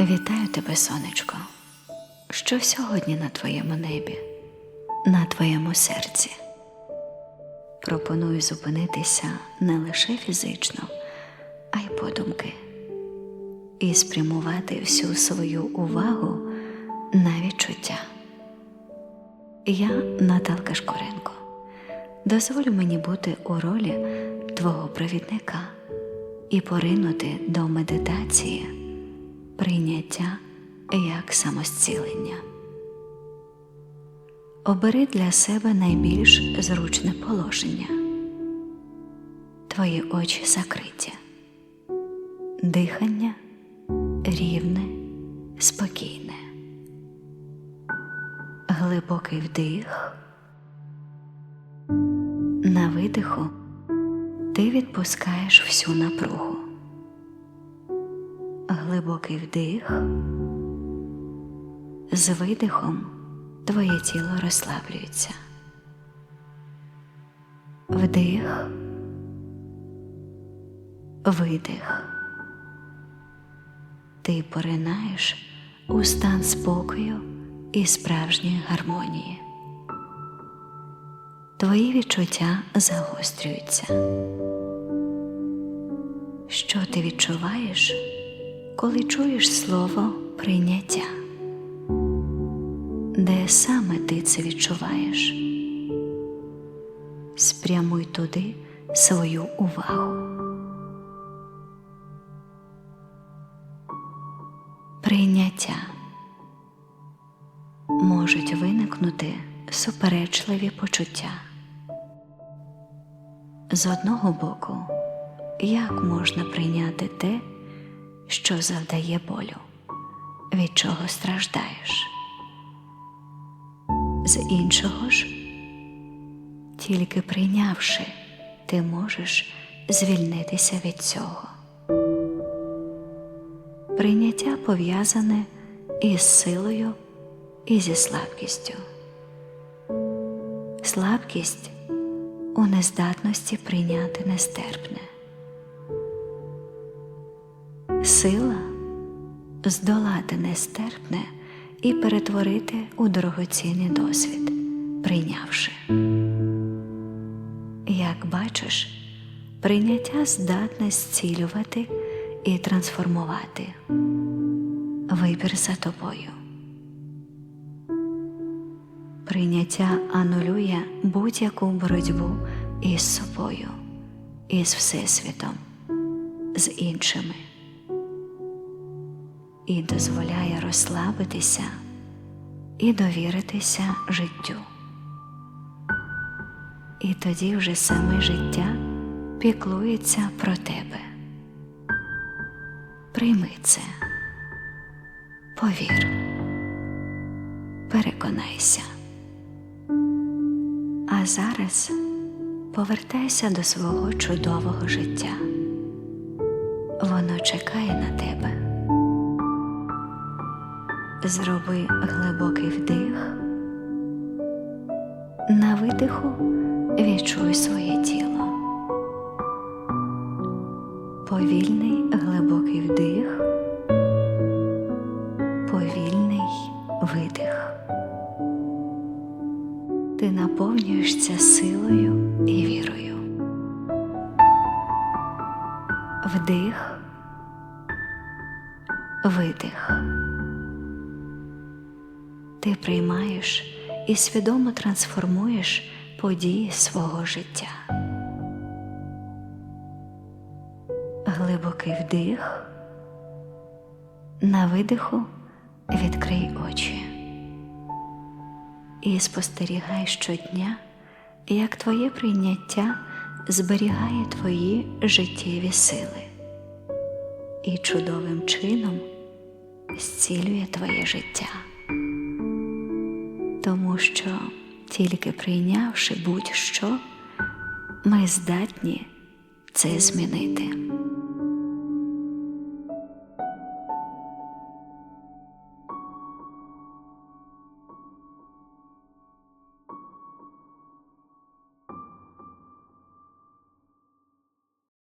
Вітаю тебе, сонечко. Що сьогодні на твоєму небі, на твоєму серці? Пропоную зупинитися не лише фізично, а й подумки, і спрямувати всю свою увагу на відчуття. Я Наталка Шкоренко. Дозволь мені бути у ролі твого провідника і поринути до медитації прийняття як самозцілення. Обери для себе найбільш зручне положення. Твої очі закриті, дихання рівне, спокійне, глибокий вдих. На видиху ти відпускаєш всю напругу. Глибокий вдих. З видихом твоє тіло розслаблюється. Вдих, видих. Ти поринаєш у стан спокою і справжньої гармонії. Твої відчуття загострюються. Що ти відчуваєш, коли чуєш слово прийняття? Де саме ти це відчуваєш? Спрямуй туди свою увагу. Прийняття можуть виникнути суперечливі почуття. З одного боку, як можна прийняти те, що завдає болю, від чого страждаєш? З іншого ж, тільки прийнявши, ти можеш звільнитися від цього. Прийняття пов'язане із силою і зі слабкістю. Слабкість у нездатності прийняти нестерпне. Сила здолати нестерпне і перетворити у дорогоцінний досвід, прийнявши. Як бачиш, прийняття здатне зцілювати і трансформувати. Вибір за тобою. Прийняття анулює будь-яку боротьбу із собою, із Всесвітом, з іншими і дозволяє розслабитися і довіритися життю. І тоді вже саме життя піклується про тебе. Прийми це, повір, переконайся. А зараз повертайся до свого чудового життя. Воно чекає на тебе. Зроби глибокий вдих. На видиху відчуй своє тіло. Повільний глибокий вдих, повільний видих. Ти наповнюєшся силою і вірою. Вдих, видих. Ти приймаєш і свідомо трансформуєш події свого життя. Глибокий вдих, на видиху відкрий очі. І спостерігай щодня, як твоє прийняття зберігає твої життєві сили. І чудовим чином зцілює твоє життя що тільки прийнявши будь-що, ми здатні це змінити.